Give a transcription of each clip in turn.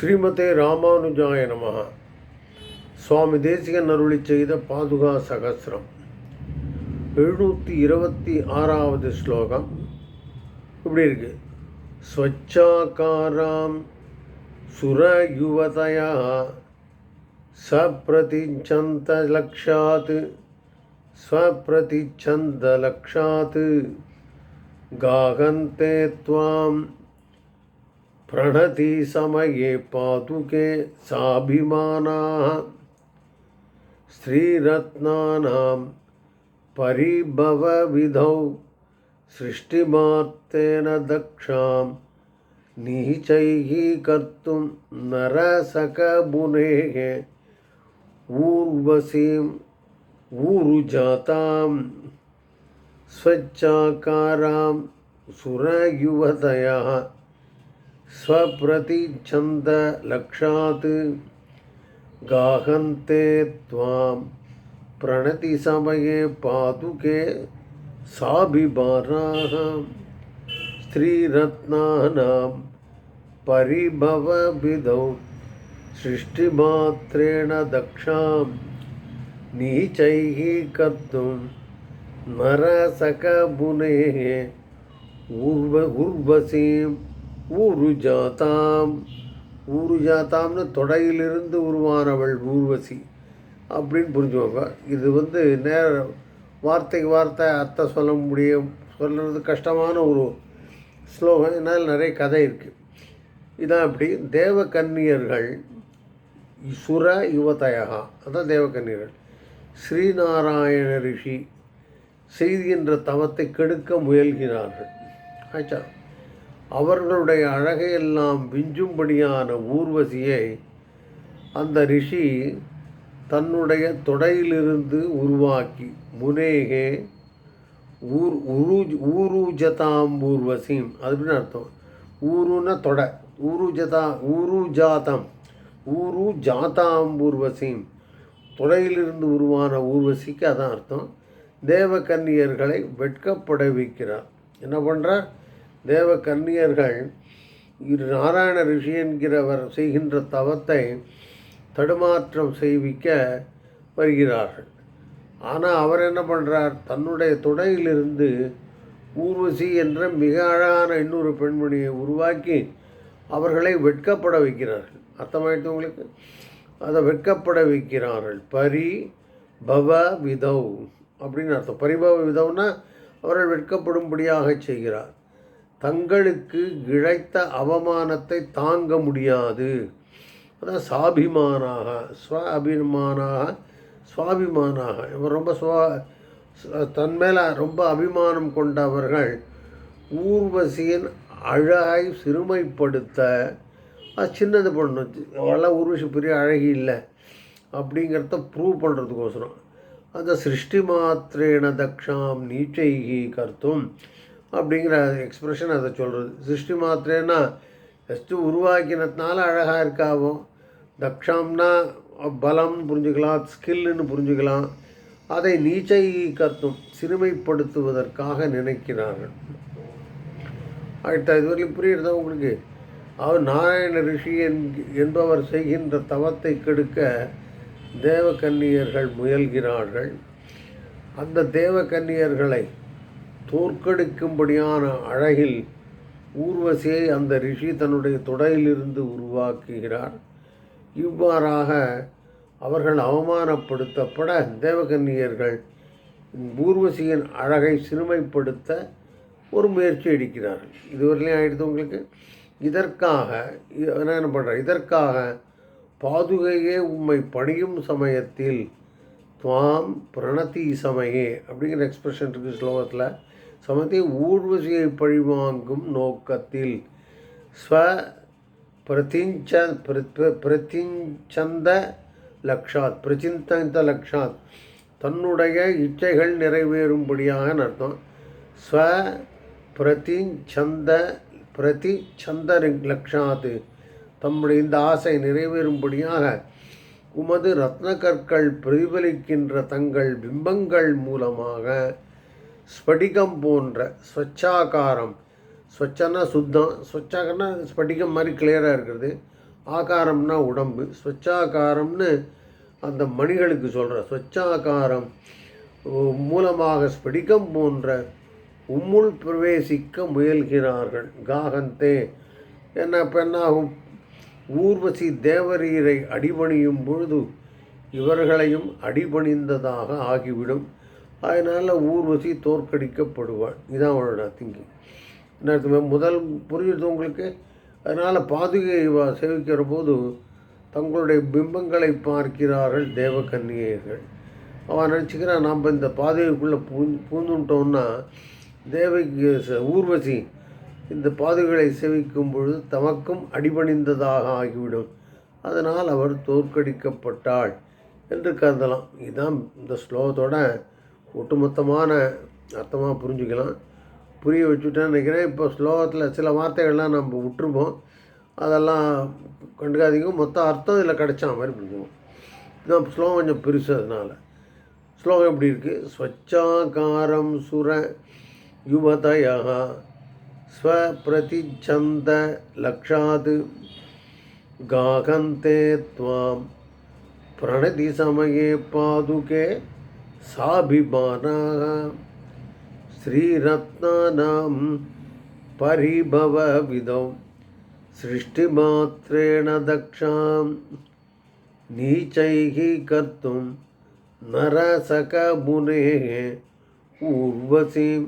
ஸ்ரீமதே ராமானுஜாய நம. சுவாமி தேசிகன் அருளி செய்த பாதுகா சகசிரம். எழுநூற்றி இருபத்தி ஆறாவது ஸ்லோகம். இப்படி இருக்கு. ஸ்வச்சாக்காராம் சுரயுவதையா சப்ரதிச்சந்த லக்ஷாத். ஸ்வப்ரதிச்சந்த லக்ஷாத். காகந்தே துவாம் प्रणति समये पादुके साभिमानाः। स्त्रीरत्नानां परिभवविधौ सृष्टिमार्तेन दक्षां नीचैः कर्तुं नरसकमुनेः ऊर्वशीम् ऊरुजाताम् स्वच्छाकारां सुरयुवतयः स्वप्रतिच्छन्दलक्षात् गाहन्ते त्वां प्रणतिसमये पादुके साभिमानाः। स्त्रीरत्नानां परिभवविधौ सृष्टिमात्रेण दक्षां नीचैः कर्तुं नरसकमुनेः उर्व उर्वशीं ஊருஜாதாம். ஊருஜாதாம்னு தொடையிலிருந்து உருவானவள் ஊர்வசி. அப்படின்னு புரிஞ்சுவாங்க இது வந்து நேர வார்த்தைக்கு வார்த்தை அர்த்தம் சொல்ல முடியும். சொல்கிறது கஷ்டமான ஒரு ஸ்லோகம். என்னால் நிறைய கதை இருக்குது இதான் அப்படி தேவகன்னியர்கள் சுர யுவதயகா. அதான் தேவக்கன்னியர்கள் ஸ்ரீநாராயண ரிஷி செய்கின்ற தவத்தை கெடுக்க முயல்கிறார்கள். ஆச்சா? அவர்களுடைய அழகையெல்லாம் விஞ்சும்படியான ஊர்வசியை அந்த ரிஷி தன்னுடைய தொடையிலிருந்து உருவாக்கி முனேகே ஊர் உரு ஊரூஜதாம் ஊர்வசிம் அப்படின்னு அர்த்தம். ஊருன தொடை ஊருஜதா ஊருஜாதம் ஊரு ஜாதாம் ஊர்வசிம் தொடையிலிருந்து உருவான ஊர்வசிக்கு அதான் அர்த்தம். தேவகன்னியர்களை வெட்கப்பட வைக்கிறார். என்ன பண்ணுறார் தேவகன்னியர்கள் இரு நாராயண ரிஷி என்கிறவர் செய்கின்ற தவத்தை தடுமாற்றம் செய்விக்க வருகிறார்கள். ஆனால் அவர் என்ன பண்ணுறார் தன்னுடைய துணையிலிருந்து ஊர்வசி என்ற மிக அழகான இன்னொரு பெண்மணியை உருவாக்கி அவர்களை வெட்கப்பட வைக்கிறார்கள். அர்த்தமாயிட்டு உங்களுக்கு? அதை வெட்கப்பட வைக்கிறார்கள். பரி பவ விதவ் அப்படின்னு அர்த்தம். பரிபவ விதவுன்னா அவர்கள் வெட்கப்படும்படியாக செய்கிறார். தங்களுக்கு இழைத்த அவமானத்தை தாங்க முடியாது. அதான் சாபிமானாக ஸ்வ அபிமானாக சுவாபிமானாக. இவர் ரொம்ப சுவா தன் மேலே ரொம்ப அபிமானம் கொண்டவர்கள் ஊர்வசியின் அழகை சிறுமைப்படுத்த அது சின்னது பண்ணணும் அவெல்லாம் ஊர்வசி பெரிய அழகி இல்லை. அப்படிங்கிறத ப்ரூவ் பண்ணுறதுக்கோசரம் அந்த சிருஷ்டி மாத்திரேன தக்ஷாம் நீச்சைகி கர்த்தும் அப்படிங்கிற எக்ஸ்ப்ரெஷன் அதை சொல்கிறது சிருஷ்டி மாத்திரேனா ஃபஸ்ட்டு உருவாக்கினதுனால அழகாக இருக்காவும். தக்ஷம்னா பலம்னு புரிஞ்சுக்கலாம் ஸ்கில்லுன்னு புரிஞ்சுக்கலாம். அதை நீச்சை கத்தும் சிறுமைப்படுத்துவதற்காக நினைக்கிறார்கள். அடுத்த இதுவரையும் புரியுறதா உங்களுக்கு? அவர் நாராயண ரிஷி என்பவர் செய்கின்ற தவத்தை கெடுக்க தேவகன்னியர்கள் முயல்கிறார்கள். அந்த தேவகன்னியர்களை தோற்கடிக்கும்படியான அழகில் ஊர்வசியை அந்த ரிஷி தன்னுடைய தொடையிலிருந்து உருவாக்குகிறார். இவ்வாறாக அவர்கள் அவமானப்படுத்தப்பட தேவகன்னியர்கள் ஊர்வசியின் அழகை சிறுமைப்படுத்த ஒரு முயற்சி எடுக்கிறார்கள். இதுவரையிலையும் ஆயிடுது உங்களுக்கு? இதற்காக என்ன பண்ணுறேன் இதற்காக பாதுகையே உம்மை பணியும் சமயத்தில் துவாம் பிரணதி சமயே அப்படிங்கிற எக்ஸ்பிரஷன் இருக்குது ஸ்லோகத்தில். சமயத்தை ஊர்வசியை பழிவாங்கும் நோக்கத்தில் ஸ்வ பிரதிஞ்ச பிரதிஞ்சந்த லக்ஷாத் பிரச்சிந்த லக்ஷாத். தன்னுடைய இச்சைகள் நிறைவேறும்படியாக அர்த்தம்? ஸ்வ பிரதிச்சந்த பிரதி சந்த லக்ஷாத். தம்முடைய இந்த ஆசை நிறைவேறும்படியாக உமது ரத்ன கற்கள் பிரதிபலிக்கின்ற தங்கள் பிம்பங்கள் மூலமாக ஸ்படிகம் போன்ற ஸ்வச்சாகாரம். ஸ்வச்சனா சுத்தம். ஸ்வச்சாகனா ஸ்படிகம் மாதிரி கிளியராக இருக்கிறது. ஆகாரம்னா உடம்பு. ஸ்வச்சாகாரம்னு அந்த மணிகளுக்கு சொல்கிற ஸ்வச்சாகாரம். மூலமாக ஸ்படிகம் போன்ற உம்முள் பிரவேசிக்க முயல்கிறார்கள். காகந்தே. என்ன பெண்ணாகும் ஊர்வசி தேவரீரை அடிபணியும் பொழுது இவர்களையும் அடிபணிந்ததாக ஆகிவிடும். அதனால் ஊர்வசி தோற்கடிக்கப்படுவாள். இதுதான் அவனோட திங்கிங் என்ன முதல் புரியுது உங்களுக்கு? அதனால் பாதுகை சேவிக்கிற போது தங்களுடைய பிம்பங்களை பார்க்கிறார்கள் தேவகன்னிகைகள். அவன் நினச்சிக்கிறான் நாம் இந்த பாதுகைக்குள்ளே பூ பூந்துட்டோம்னா தேவைக்கு ஊர்வசி இந்த பாதுகளை சேவிக்கும் பொழுது தமக்கும் அடிபணிந்ததாக ஆகிவிடும். அதனால் அவர் தோற்கடிக்கப்பட்டாள் என்று கருதலாம். இதுதான் இந்த ஸ்லோகத்தோட ஒட்டுமொத்தமான அர்த்தமாக புரிஞ்சுக்கலாம் புரிய வச்சுட்டேன்னு நினைக்கிறேன் இப்போ ஸ்லோகத்தில் சில வார்த்தைகள்லாம் நம்ம விட்டுருப்போம் அதெல்லாம் கண்டுக்காதீங்க மொத்த அர்த்தம் இதில் கிடைச்சா மாதிரி புரிஞ்சுவோம் இதுதான் ஸ்லோகம் கொஞ்சம் பெருசு அதனால் ஸ்லோகம் எப்படி இருக்குது ஸ்வச்சாகாரம் சுர யுவதயா ஸ்வபிரதிச்சந்த லக்ஷாத் गाहन्ते त्वां प्रणतिसमये पादुके साभिमानाः श्रीरत्नानां परिभवविदौ सृष्टिमात्रेण दक्षां नीचैः कर्तुं नरसकमुनेः ஊர்வசீம்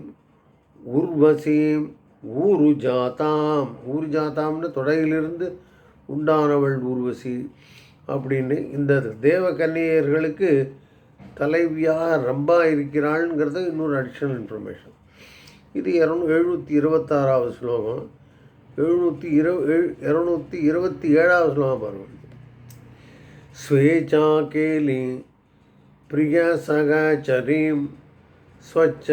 ஊர்வசீம் ஊருஜாதாம் ஊருஜாதாம்னு தொடையிலிருந்து உண்டானவள் ஊர்வசி அப்படின்னு இந்த தேவ கன்னியர்களுக்கு தலைவியாக ரம்பா இருக்கிறாள்ங்கிறது இன்னொரு அடிஷ்னல் இன்ஃபர்மேஷன் இது இரநூ எழுநூற்றி இருபத்தாறாவது ஸ்லோகம். எழுநூற்றி இருவ இரநூத்தி இருபத்தி ஏழாவது ஸ்லோகம் பாருங்கள் ஸ்வேச்சா கேலி பிரிய சகச்சரீம் ஸ்வச்ச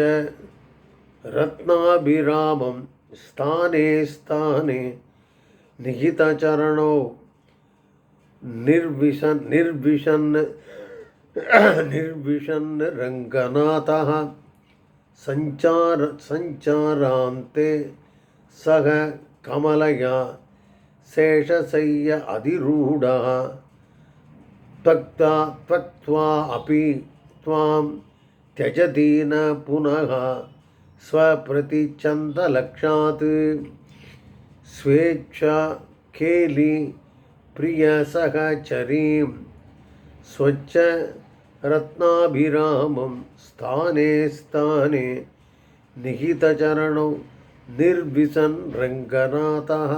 ரத்னாபிராமம் ஸ்தானே ஸ்தானே நிகிதச்சரணோ நிர்விஷன் நிர்விஷன் निर्विशन् रङ्गनाथः सञ्चार, सञ्चारान्ते सः कमलया शेषशय्य अधिरूढः त्वक्ता, त्वक्त्वा अपि त्वां त्यजति न पुनः स्वप्रतिच्छन्दलक्षात् स्वेच्छा केलि प्रियसहचरीं स्वच्छ रत्नाभिरामं स्थाने स्थाने निहितचरणौ निर्विसन् रङ्गनाथः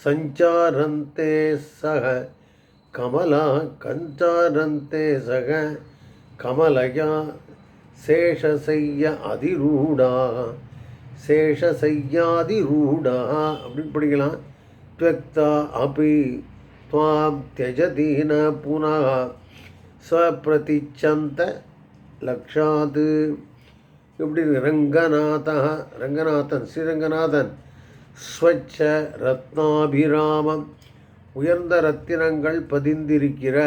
सञ्चारन्ते सः कमला कञ्चारन्ते सः कमलया शेषशय्य अधिरूढाः சேஷசையாதிரூடா அப்படின்னு படிக்கலாம் துவக்தா அபி துவாம் தியஜதீன पुनः ஸ்வபிரதிச்சந்த லக்ஷாது இப்படி ரங்கநாதா ரங்கநாதன் ஸ்ரீரங்கநாதன் ஸ்வச்ச ரத்னாபிராமம் உயர்ந்த ரத்தினங்கள் பதிந்திருக்கிற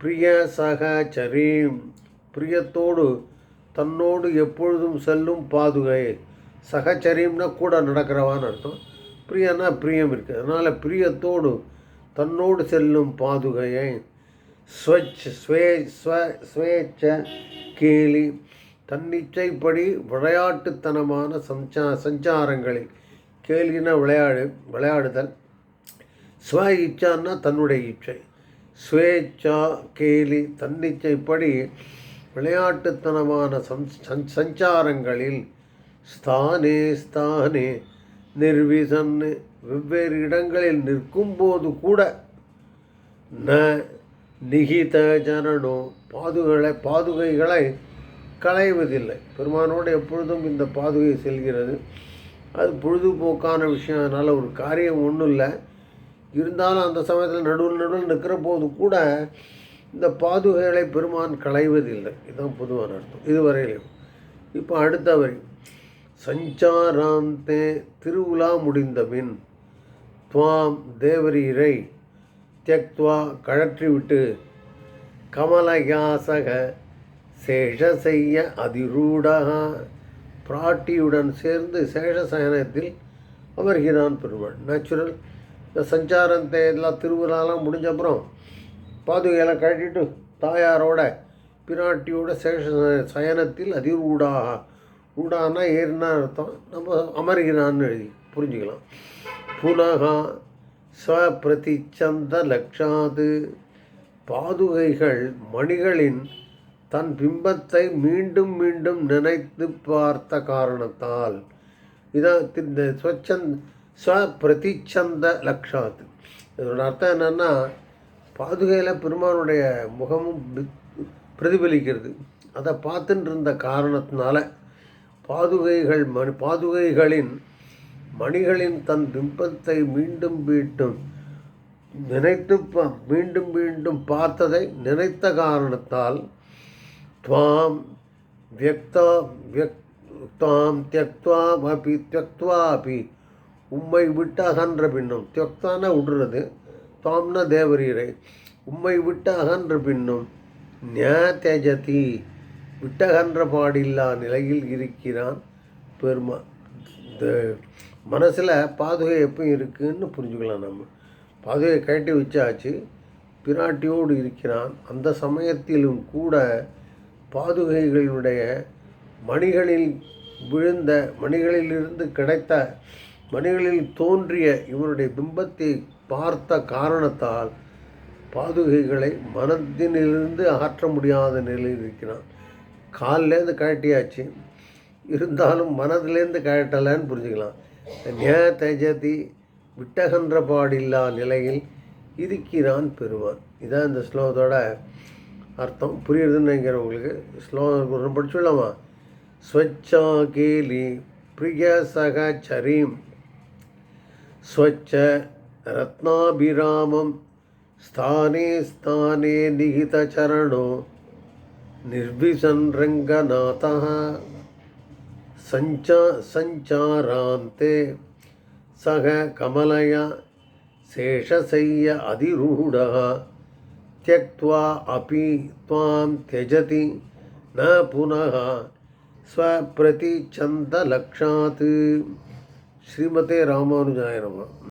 பிரிய சகச்சரீம் பிரியத்தோடு தன்னோடு எப்பொழுதும் செல்லும் பாதுகை. சகச்சரீம்னா கூட நடக்கிறவான்னு அர்த்தம். பிரியன்னா பிரியம் இருக்குது அதனால் பிரியத்தோடு தன்னோடு செல்லும் பாதுகையை ஸ்வச் ஸ்வே ஸ்வ ஸ்வேச்ச கேலி தன்னிச்சைப்படி விளையாட்டுத்தனமான சஞ்சா சஞ்சாரங்களில் கேலினா விளையாடு விளையாடுதல். ஸ்வ இச்சான்னா தன்னுடைய இச்சை. ஸ்வேச்சா கேலி தன்னிச்சைப்படி விளையாட்டுத்தனமான சஞ்- சஞ்சாரங்களில் ஸ்தானே ஸ்தானே நிர்விசன்னு வெவ்வேறு இடங்களில் நிற்கும்போது கூட ந நிகித ஜனனோ பாதுகளை பாதுகைகளை களைவதில்லை. பெருமானோடு எப்பொழுதும் இந்த பாதுகை செல்கிறது. அது பொழுதுபோக்கான விஷயம். அதனால் ஒரு காரியம் ஒன்றும் இல்லை இருந்தாலும் அந்த சமயத்தில் நடுவில் நடுவில் நிற்கிற போது கூட இந்த பாதுகைகளை பெருமான் களைவதில்லை. இதுதான் பொதுவான அர்த்தம். இதுவரையிலும். இப்போ அடுத்த வரி. சஞ்சாராந்தே திருவிழா முடிந்தபின் துவாம் தேவரீரை தியக்துவா கழற்றிவிட்டு கமலயாசக சேஷசெய்ய அதிரூடா பிராட்டியுடன் சேர்ந்து சேஷசயனத்தில் அமர்கிறான் பெருமாள். நேச்சுரல் இந்த சஞ்சாரத்தை எல்லாம் திருவிழாலாம் முடிஞ்ச அப்புறம் பாதுகையெல்லாம் கழட்டிட்டு தாயாரோட பிராட்டியோட சேஷ சயனத்தில் அதிரூடாக ஊடானா ஏறினா அர்த்தம். நம்ம அமர்கிறான்னு எழுதி. புரிஞ்சுக்கலாம். புனகா ஸ்வபிரதிச்சந்த லக்ஷாது பாதுகைகள் மணிகளின் தன் பிம்பத்தை மீண்டும் மீண்டும் நினைத்து பார்த்த காரணத்தால். இதான் இந்த ஸ்வச்சந்த் ஸ்வபிரதிச்சந்த லக்ஷாத் இதோட அர்த்தம் என்னென்னா பாதுகையில் பெருமானுடைய முகமும் பிரதிபலிக்கிறது. அதை பார்த்துட்டு இருந்த காரணத்தினால பாதுகைகள் மணி பாதுகைகளின் மணிகளின் தன் பிம்பத்தை மீண்டும் மீண்டும் நினைத்து மீண்டும் மீண்டும் பார்த்ததை நினைத்த காரணத்தால் துவாம் வியக்தா வியக் துவாம் தியக்துவா அபி தியக்துவா அபி. உம்மை விட்டு அகன்ற பின்னும் தியக்தான விடுறது துவாம்னா தேவரீரை உம்மை விட்டு அகன்ற பின்னும் ஞா தேஜதி விட்டகன்ற பாடில்லா நிலையில் இருக்கிறான் பெருமா இந்த மனசில் பாதுகை எப்பவும் இருக்குதுன்னு புரிஞ்சுக்கலாம் நம்ம. பாதுகை கட்டி வச்சாச்சு. பிராட்டியோடு இருக்கிறான். அந்த சமயத்திலும் கூட பாதுகைகளுடைய மணிகளில் விழுந்த மணிகளிலிருந்து கிடைத்த மணிகளில் தோன்றிய இவருடைய பிம்பத்தை பார்த்த காரணத்தால் பாதுகைகளை மனதினிலிருந்து அகற்ற முடியாத நிலையில் இருக்கிறான். கால்லேருந்து கழட்டியாச்சு. இருந்தாலும் மனதிலேருந்து கழட்டலைன்னு புரிஞ்சுக்கலாம். நியதஜதி விட்டகன்ற பாடில்லா நிலையில் இருக்கிறான் பெறுவான். இதான் இந்த ஸ்லோகத்தோட அர்த்தம். புரியுறதுன்னு நினைக்கிறேன் உங்களுக்கு. ஸ்லோகம் படிச்சுடலாமா? ஸ்வச்சா கேலி பிரிய சகச்சரீம் ஸ்வச்ச ரத்னாபிராமம். ஸ்தானே ஸ்தானே நிகிதச்சரணோ நிர்விசன் ரங்கநாதா. सञ्चा सञ्चारान्ते सः कमलया शेषशय्य अधिरूढः त्यक्त्वा अपि त्वां त्यजति न पुनः स्वप्रतिचन्दलक्षात् श्रीमते रामानुजाय नमः